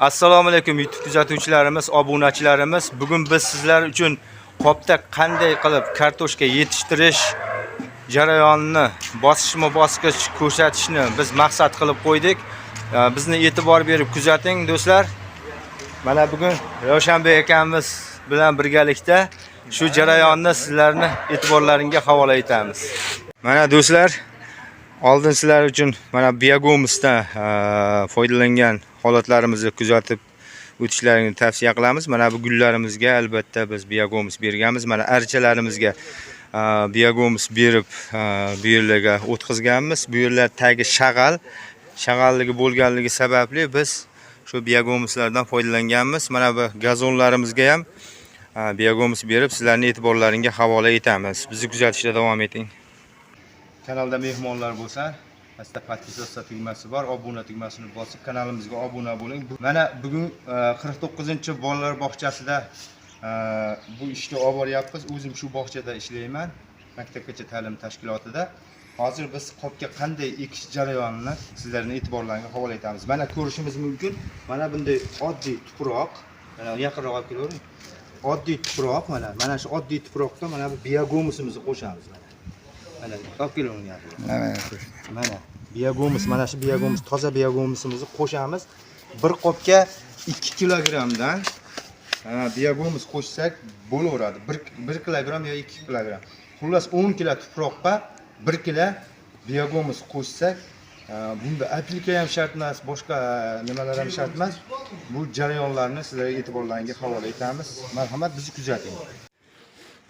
Assalomu alaykum YouTube kuzatuvchilarimiz, obunachilarimiz. Bugun biz sizlar uchun qopda qanday qilib kartoshka yetishtirish jarayonini bosqichma-bosqich ko'rsatishni biz maqsad qilib qo'ydik. Bizni e'tibor berib kuzating do'stlar. Mana bugun Ravshanbek akamiz bilan birgalikda shu jarayonni sizlarni e'tiborlaringga havola etamiz. Mana do'stlar, oldin sizlar uchun mana biogomusdan foydalangan holatlarimizni kuzatib o'tishlaringni tavsiya qilamiz. Mana bu gullarimizga albatta biz biogomus berganmiz. Mana archalarimizga biogomus berib bu yerlarga o'tkazganmiz. Bu yerlar tagi shag'al, shag'alligi bo'lganligi sababli biz shu biogomuslardan foydalanganmiz. Mana bu gazonlarimizga ham biogomus berib sizlarning e'tiborlaringga havola etamiz. Bizni kuzatishda davom eting. kanalda mehmonlar bo'lsa pastda подписаться tugmasi bor obuna tugmasini bosib kanalimizga obuna bo'ling. Mana bugun e, qirq 49 bolalar bog'chasida e, bu ishni olib boryapmiz. O'zim shu bog'chada ishlayman maktabgacha ta'lim tashkilotida. Hozir biz qopga qanday ekish jarayonini sizlarning e'tiborlaringizga havola etamiz. Mana ko'rishimiz mumkin. Mana bunday oddiy tuproq. Mana yaqinroq olib kelavering oddiy tuproq mana mana shu oddiy tuproqqa mana bu biogomusimizni qo'shamiz. Mana mana olib kelavering mana biogomus mana shu biogomus toza biogomusimizni qo'shamiz bir qopga 2 kilogrammdan ha, biogomus qo'shsak bo'laveradi 1 1 kilogramm yo 2 kilogramm xullas 10 kilo tuproqqa 1 kilo biogomus qo'shsak bunda apilka ham shart emas boshqa nimalar ham shart emas. Bu jarayonlarni sizlarga e'tiborlaringizga havola etamiz. Marhamat bizni kuzating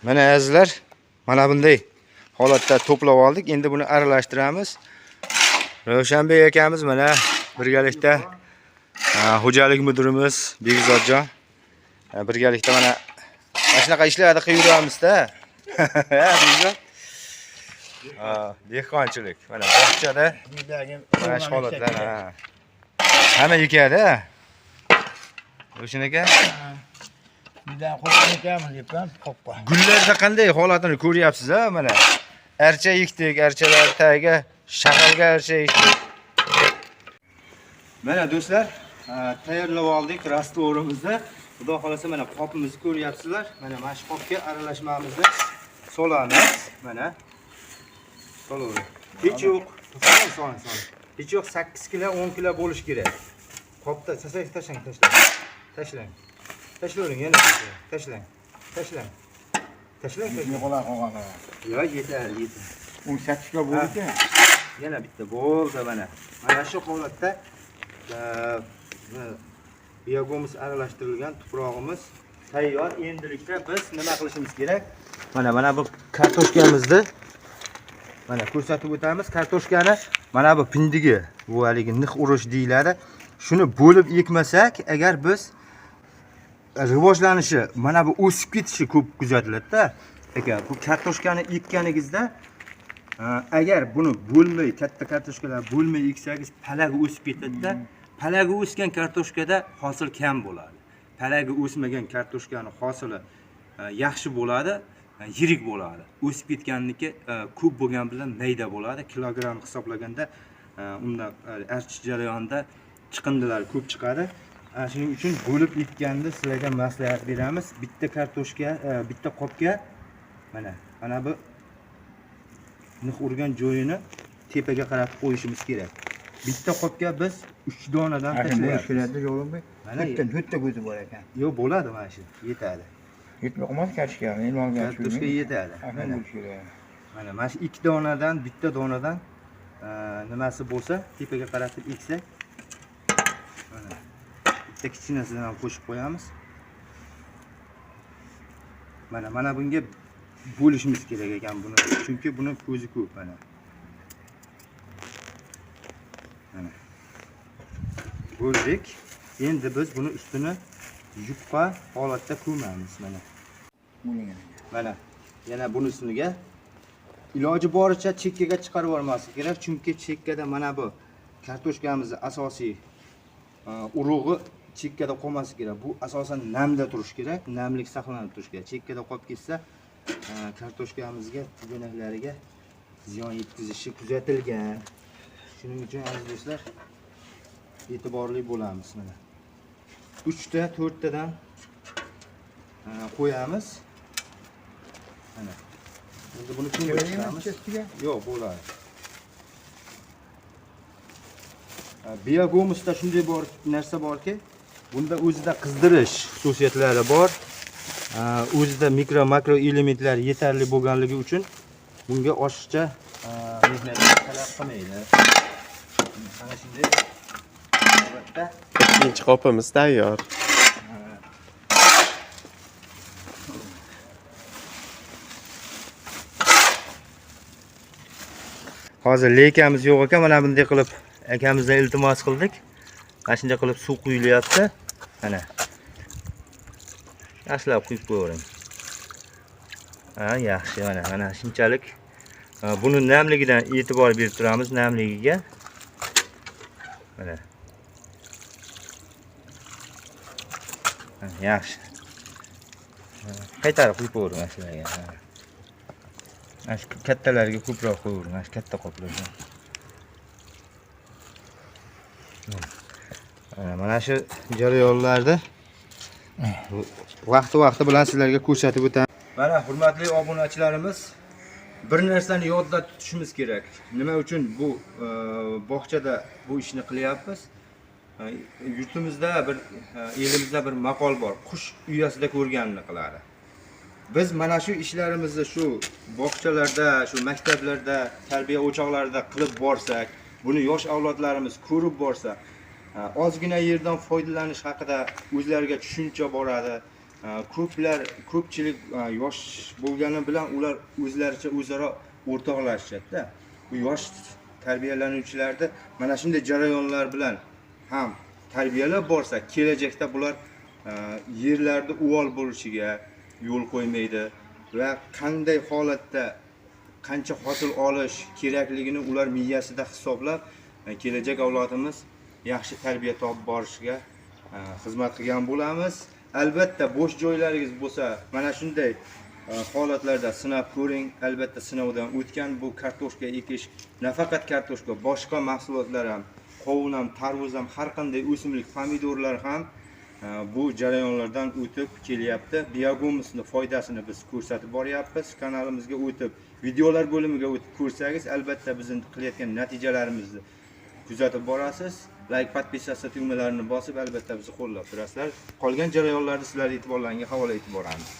mana azizlar mana bunday holatda to'plab oldik endi buni aralashtiramiz ravshanbek akamiz mana birgalikda xo'jalik mudirimiz bekzodjon birgalikda mana mana shunaqa ishlarni qilib yuramizda dehqonchilik mana bog'chada mana shu holatlar ha. hamma ekadi o'shan aka gullarda qanday holatini ko'ryapsiz a mana archa ekdik archalar tagiga shag'alga archa ekdik mana do'stlar ha, tayyorlab oldik rastvorimizni xudo xohlasa mana qopimizni ko'ryapsizlar. Mana mana shu qopga aralashmamizni solamiz mana solavering hech yo'q. Soling soling soling hech yo'q 8 kilo 10 kilo bo'lishi kerak. Qopda taslang tashlang tashlang. Tashlang. Tashlavering yana tashlang. Tashlang Ne tashlang qolar qolgan. yo'q yetadi yetadi 18 ga bo'ldi ekan. yana bitta bo'ldi mana mana shu holatda e, biogomus aralashtirilgan tuprog'imiz tayyor endilikda biz nima qilishimiz kerak? Mana mana bu kartoshkamizni mana ko'rsatib o'tamiz kartoshkani mana bu pindigi bu haligi nix urish deyiladi shuni bo'lib ekmasak agar biz rivojlanishi mana bu o'sib ketishi ko'p kuzatiladida. Aka bu kartoshkani ekkaningizda e, agar buni bo'lmay katta kartoshkalar bo'lmay eksangiz palagi o'sib ketadida. Palagi o'sgan kartoshkada hosil kam bo'ladi. Palagi o'smagan kartoshkani hosili e, yaxshi bo'ladi e, yirik bo'ladi. O'sib ketganniki ko'p bo'lgani bilan mayda bo'ladi. Kilogramm hisoblaganda unda archish jarayonida chiqindilar ko'p chiqadi. Shuning uchun bo'lib ekkanni sizlarga maslahat beramiz. Bitta kartoshka e, bitta qopga. Mana mana bu nix urgan joyini tepaga qarab qo'yishimiz kerak. Bitta qopga biz 3 donadan tashlayapmiz. ishlarda yo'limi? Mana Bitta bitta ko'zi bor ekan. yo'q bo'ladi mana shu yetadi. Yetmoq emas kartoshka, yetadi. Mana. mana mana shu ikki donadan bitta donadan e, nimasi bo'lsa tepaga qaratib eksak bitta kichkinasidan ham qo'shib qo'yamiz mana mana bunga bo'lishimiz kerak ekan buni chunki buni ko'zi ko'p mana mana bo'ldik endi biz buni ustini yupqa holatda ko'mamiz mana mana yana bunisiga iloji boricha chekkaga chiqarib yubormaslik kerak chunki chekkada mana bu kartoshkamizni asosiy urug'i chekkada qolmasligi kerak. Bu asosan namda turishi kerak namlik saqlanib turishi kerak. Chekkada qolib ketsa e, kartoshkamizga tugunaklariga ziyon yetkazishi kuzatilgan. Shuning uchun aziz do'stlar e'tiborli bo'lamiz mana. Uchta to'rttadan e, qo'yamiz. Mana. Endi buni yo'q bo'ladi. E, biogomusda shunday bor narsa borki bunda o'zida qizdirish xususiyatlari bor. O'zida mikro makro elementlar yetarli bo'lganligi uchun bunga oshiqcha mehnat talab qilmaydi. Ana shunday. Holatda ikkinchi qopimiz tayyor. Hozir lekamiz yo'q ekan mana bunday qilib akamizdan iltimos qildik. Mana shunday qilib suv quyilyapti mana yaxshilab quyib qo'yavering ha yaxshi mana mana shunchalik. Buni namligidan e'tibor berib turamiz namligiga. Mana. Ha, yaxshi. Qaytarib quyib qo'yavering mana shularga ha. mana shu kattalarga ko'proq qo'yavering mana shu katta qoplarga Mana- shu jarayonlarni vaqti vaqti bilan sizlarga ko'rsatib o'tamiz mana hurmatli obunachilarimiz bir narsani yodda tutishimiz kerak. Nima uchun bu e, bog'chada bu ishni qilyapmiz? E, yurtimizda bir e, elimizda bir maqol bor qush uyasida ko'rganini qiladi. Biz mana shu ishlarimizni shu bog'chalarda shu maktablarda tarbiya o'choqlarida qilib borsak buni yosh avlodlarimiz ko'rib borsa ozgina yerdan foydalanish haqida o'zlariga tushuncha boradi. Ko'plar ko'pchilik yosh bo'lgani bilan ular o'zlaricha o'zaro o'rtoqlashishadida. Bu yosh tarbiyalanuvchilarni mana shunday jarayonlar bilan ham tarbiyalab borsa kelajakda bular yerlarni uvol bo'lishiga yo'l qo'ymaydi va qanday holatda qancha hosil olish kerakligini ular miyasida hisoblab kelajak avlodimiz yaxshi tarbiya topib borishiga e, xizmat qilgan bo'lamiz. Albatta bo'sh joylaringiz bo'lsa mana shunday e, holatlarda sinab ko'ring. Albatta sinovdan o'tgan bu kartoshka ekish nafaqat kartoshka boshqa mahsulotlar ham qovun ham tarvuz ham har qanday o'simlik pomidorlar ham e, bu jarayonlardan o'tib kelyapti. Biogomusni foydasini biz ko'rsatib boryapmiz. Kanalimizga o'tib videolar bo'limiga o'tib ko'rsangiz albatta bizni qilayotgan natijalarimizni kuzatib borasiz. Like podpisatsiya tugmalarini bosib albatta bizni qo'llab turasizlar. Qolgan jarayonlarni sizlar e'tiborlaringizga havola etib boramiz.